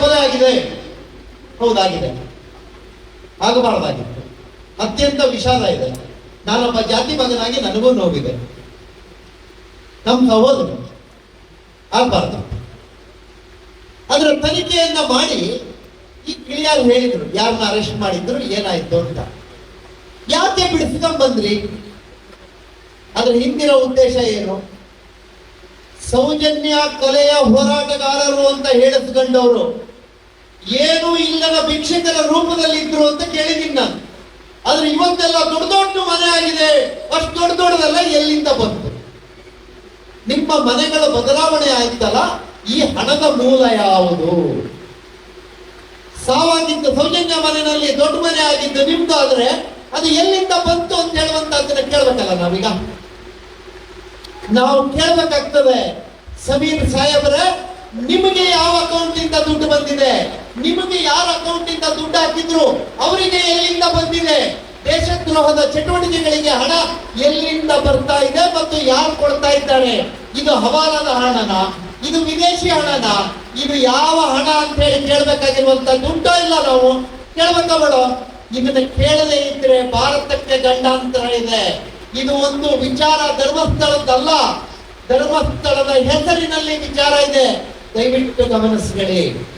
ಕೊಲೆ ಆಗಿದೆ. ಹೌದಾಗಿದೆ. ಆಗಬಾರ್ದಾಗಿತ್ತು ಅತ್ಯಂತ ವಿಷಾದ ಇದೆ. ನಾನೊಬ್ಬ ಜಾತಿ ಮಗನಾಗಿ ನನಗೂ ನೋವಿದೆ. ನಮ್ಮ ಸಹೋದರ ಆಗಬಾರ್ದು. ಅದರ ತನಿಖೆಯನ್ನ ಮಾಡಿ ಈ ಕ್ಲಿಯರ್ ಹೇಳಿದ್ರು, ಯಾರನ್ನ ಅರೆಸ್ಟ್ ಮಾಡಿದ್ರು, ಏನಾಯ್ತು ಅಂತ. ಯಾಕೆ ಬಿಡಿಸ್ಕೊಂಡ್ ಬಂದ್ರಿ? ಅದ್ರ ಹಿಂದಿನ ಉದ್ದೇಶ ಏನು? ಸೌಜನ್ಯ ಕೊಲೆಯ ಹೋರಾಟಗಾರರು ಅಂತ ಹೇಳಿಸ್ಕೊಂಡವರು. ಏನು ಇಲ್ಲದ ಭಿಕ್ಷಕರ ರೂಪದಲ್ಲಿ ಇದ್ರು ಅಂತ ಕೇಳಿದ್ದೀನಿ ನಾನು. ಆದ್ರೆ ಇವತ್ತೆಲ್ಲ ದೊಡ್ಡ ದೊಡ್ಡ ಮನೆ ಆಗಿದೆ. ಅಷ್ಟು ದೊಡ್ಡ ದೊಡ್ಡದಲ್ಲ ಎಲ್ಲಿಂದ ಬಂತು? ನಿಮ್ಮ ಮನೆಗಳ ಬದಲಾವಣೆ ಆಯ್ತಲ್ಲ? ಈ ಹಣದ ಮೂಲ ಯಾವುದು? ಸಾವಾಗಿದ್ದ ಸೌಜನ್ಯ ಮನೆಯಲ್ಲಿ ದೊಡ್ಡ ಮನೆ ಆಗಿದ್ದು ನಿಮ್ದು ಆದ್ರೆ ಅದು ಎಲ್ಲಿಂದ ಬಂತು ಅಂತ ಹೇಳುವಂತ ಕೇಳ್ಬೇಕಲ್ಲ ನಾವೀಗ? ನಾವು ಕೇಳ್ಬೇಕಾಗ್ತದೆ. ಸಮೀರ್ ಸಾಹೇಬ್ರೆ ನಿಮಗೆ ಯಾವ ಅಕೌಂಟ್ ಇಂದ ದುಡ್ಡು ಬಂದಿದೆ? ನಿಮಗೆ ಯಾರ ಅಕೌಂಟ್ ಇಂದ ದುಡ್ಡು ಹಾಕಿದ್ರು? ಅವರಿಗೆ ಎಲ್ಲಿಂದ ಬಂದಿದೆ? ದೇಶದ್ರೋಹದ ಚಟುವಟಿಕೆಗಳಿಗೆ ಹಣ ಎಲ್ಲಿಂದ ಬರ್ತಾ ಇದೆ ಮತ್ತು ಯಾರು ಕೊಡ್ತಾ ಇದ್ದಾರೆ? ಇದು ಹವಾಲದ ಹಣನ? ಇದು ವಿದೇಶಿ ಹಣನ? ಇದು ಯಾವ ಹಣ ಅಂತ ಹೇಳಿ ಕೇಳಬೇಕಾಗಿರುವಂತ ದುಡ್ಡೋ ಇಲ್ಲ ನಾವು? ಕೇಳಬೇಕವಳು ಇದನ್ನ ಕೇಳದೇ ಇದ್ರೆ ಭಾರತಕ್ಕೆ ಗಂಡಾಂತರ ಇದೆ. ಇದು ಒಂದು ವಿಚಾರ ಧರ್ಮಸ್ಥಳದ್ದಲ್ಲ. ಧರ್ಮಸ್ಥಳದ ಹೆಸರಿನಲ್ಲಿ ವಿಚಾರ ಇದೆ. ದಯವಿಟ್ಟು ಗಮನಿಸ್ಕೊಳ್ಳಿ.